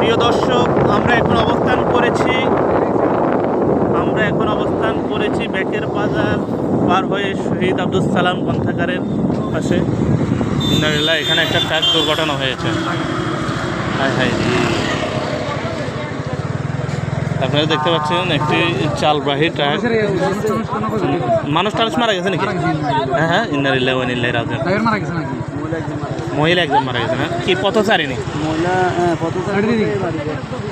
প্রিয় দর্শক, আমরা এখন অবস্থান করেছি, আমরা এখন অবস্থান করেছি ব্যাকের বাজার পার হয়ে শহীদ আব্দুল সালাম গ্রন্থাগারের পাশে। এখানে একটা ট্রাক দুর্ঘটনা হয়েছে। হাই হাই আপনারা দেখতে পাচ্ছেন একটি চালবাহী ট্রাক। মানুষ টানুষ মারা গেছে নাকি? হ্যাঁ হ্যাঁ রাজন ড্রাইভার মারা গেছে নাকি? মহিলা একজন মারা গেছে না? কি পথচারী নি মহিলা হ্যাঁ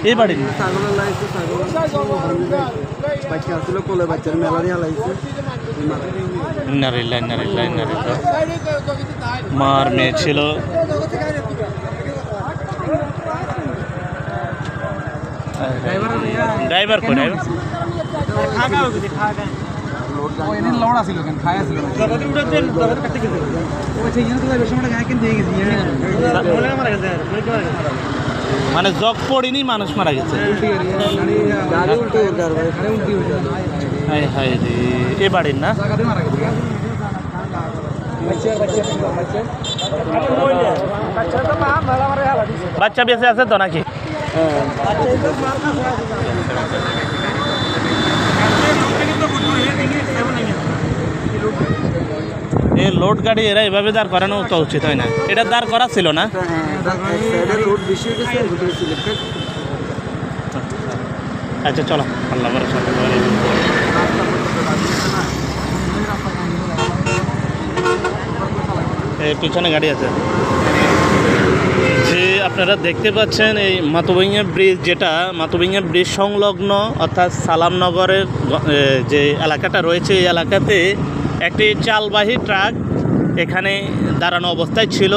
এই বাড়ির মার মেয়ে ছাগল বাচ্চা আসছিল কোলে বাচ্চার মেলারি হালাইছে ইন্নারিল্লাহ ইন্নারিল্লাহ ইন্নারিল্লাহ মার মেয়ে ছিল ড্রাইভার কো ড্রাইভার ও এনে লোড আছিল কেন খায় আছিল ও সেই তো বেশি মনে জগ পড়িনি, মানুষ মারা গেছে। এ বাড়ির না? বাচ্চা বেঁচে আছে তো নাকি? এই লোড গাড়ি এরা এভাবে দাঁড় করানো তো উচিত হয় না। এটা দাঁড় করা ছিল না? আচ্ছা চলো আল্লাহ এই পিছনে গাড়ি আছে। যে আপনারা দেখতে পাচ্ছেন এই মাতোভাইয়া ব্রিজ, যেটা মাতোভাইয়া ব্রিজ সংলগ্ন, অর্থাৎ সালামনগরের যে এলাকাটা রয়েছে এই এলাকাতে একটি চালবাহী ট্রাক এখানে দাঁড়ানো অবস্থায় ছিল।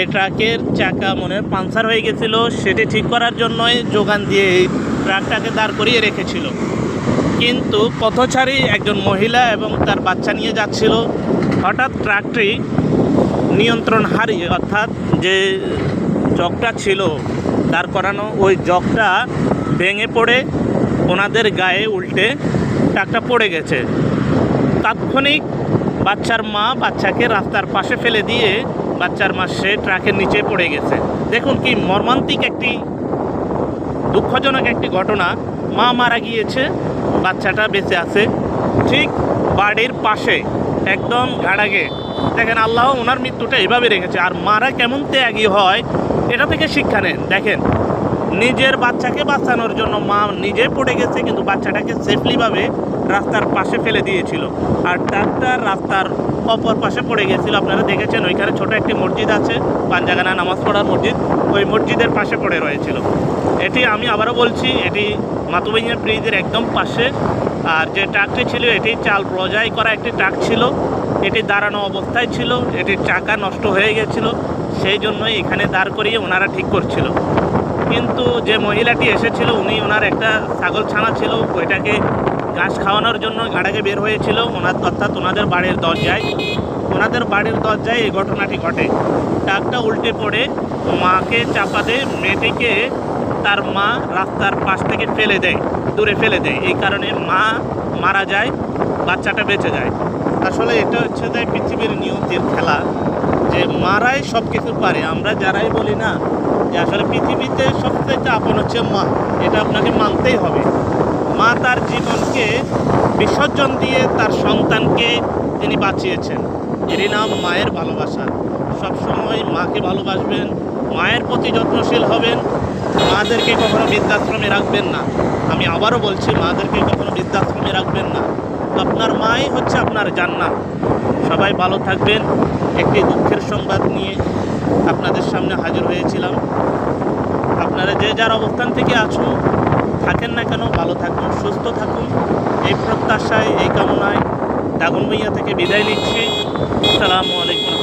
এই ট্রাকের চাকা মনে পাংচার হয়ে গেছিল। সেটি ঠিক করার জন্যই যোগান দিয়ে এই ট্রাকটাকে দাঁড় করিয়ে রেখেছিল। কিন্তু পথচারী একজন মহিলা এবং তার বাচ্চা নিয়ে যাচ্ছিল। হঠাৎ ট্রাকটি নিয়ন্ত্রণ হারিয়ে, অর্থাৎ যে জগটা ছিল দাঁড় করানো, ওই জগটা ভেঙে পড়ে ওনাদের গায়ে উল্টে ট্রাকটা পড়ে গেছে। তাৎক্ষণিক বাচ্চার মা বাচ্চাকে রাস্তার পাশে ফেলে দিয়ে বাচ্চার মা সে ট্রাকের নিচে পড়ে গেছে। দেখুন কি মর্মান্তিক একটি, দুঃখজনক একটি ঘটনা। মা মারা গিয়েছে, বাচ্চাটা বেঁচে আছে। ঠিক বাড়ির পাশে। একদম ঘাড়াগে। দেখেন, আল্লাহ ওনার মৃত্যুটা এভাবে রেখেছে। আর মারা কেমন ত্যাগী হয়, এটা থেকে শিক্ষা নেন। দেখেন নিজের বাচ্চাকে বাঁচানোর জন্য মা নিজে পড়ে গেছে, কিন্তু বাচ্চাটাকে সেফলিভাবে রাস্তার পাশে ফেলে দিয়েছিল। আর ট্রাক্টর রাস্তার অপর পাশে পড়ে গেছিল। আপনারা দেখেছেন, ওইখানে ছোট একটি মসজিদ আছে পাঞ্জাগানা নামাজ পড়ার মসজিদ। ওই মসজিদের পাশে পড়ে রয়েছিল। এটি আমি আবারও বলছি, এটি মাতুবাইয়া ব্রিজের একদম পাশে। আর যে ট্রাকটি ছিল, এটি চাল বজাই করা একটি ট্রাক ছিল। এটি দাঁড়ানো অবস্থায় ছিল, এটির চাকা নষ্ট হয়ে গেছিল। সেই জন্যই এখানে দাঁড় করিয়ে ওনারা ঠিক করছিল। কিন্তু যে মহিলাটি এসেছিল, উনি ওনার একটা ছাগল ছানা ছিল, ওইটাকে ঘাস খাওয়ানোর জন্য গাড়াকে বের হয়েছিল। ওনার অর্থাৎ ওনাদের বাড়ির দরজায়। ওনাদের বাড়ির দরজায় এই ঘটনাটি ঘটে। ট্রাকটা উল্টে পড়ে, মাকে চাপা দেয়, মেয়েটিকে তার মা রাস্তার পাশ থেকে ফেলে দেয়, দূরে ফেলে দেয়। এই কারণে মা মারা যায়, বাচ্চাটা বেঁচে যায়। আসলে এটা হচ্ছে যে পৃথিবীর নিয়তির খেলা, যে মারাই সব কিছু পারে। আমরা যারাই বলি না যে আসলে পৃথিবীতে সবথেকে আপন হচ্ছে মা, এটা আপনাকে মানতেই হবে। মা তার জীবনকে বিসর্জন দিয়ে তার সন্তানকে তিনি বাঁচিয়েছেন। এরই নাম মায়ের ভালোবাসা। সবসময় মাকে ভালোবাসবেন, মায়ের প্রতি যত্নশীল হবেন, মাদেরকে কখনো বৃদ্ধাশ্রমে রাখবেন না। আমি আবারও বলছি, মাদেরকে কখনো বৃদ্ধাশ্রমে রাখবেন না। আপনার মাই হচ্ছে আপনার জান্নাত। সবাই ভালো থাকবেন। একটি দুঃখের সংবাদ নিয়ে আপনাদের সামনে হাজির হয়েছিলাম। আপনারা যে যার অবস্থান থেকে আছো, থাকেন না কেন, ভালো থাকুন, সুস্থ থাকুন। এই প্রত্যাশায়, এই কামনায় দাগন ভূঁইয়া থেকে বিদায় নিচ্ছি। আসসালামু আলাইকুম।